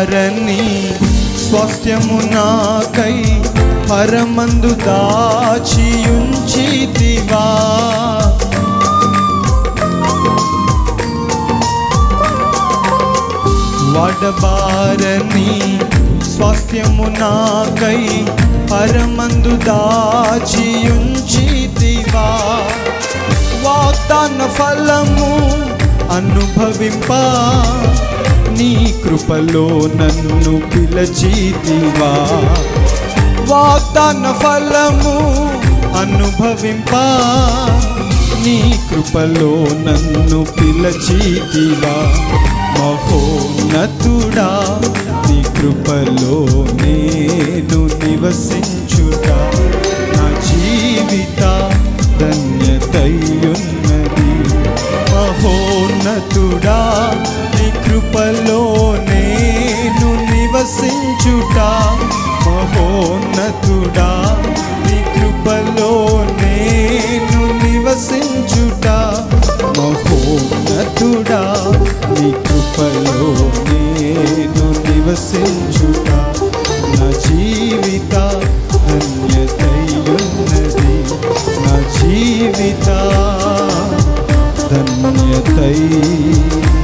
వడబారని స్వాస్థ్యము నాకై పరమందు దాచియుంచితివా. వడబారని స్వాస్థ్యము నాకై పరమందు దాచియుంచితివా. వాగ్దాన ఫలము అనుభవింప కృపలో నన్ను పిలచితివా వాగ్దాన ఫలము అనుభవింప. నీ కృపలో నన్ను పిలచితివా మహోన్నతుడా నీ కృపలో నేను నివసించుట నా జీవిత ధన్యతయున్నది. మహోన్నతుడా నీ కృపలో దేవుడా నీ కృపలో నేను నివసించుట నా జీవిత ధన్యతయున్నది. నా జీవిత ధన్యతయున్నది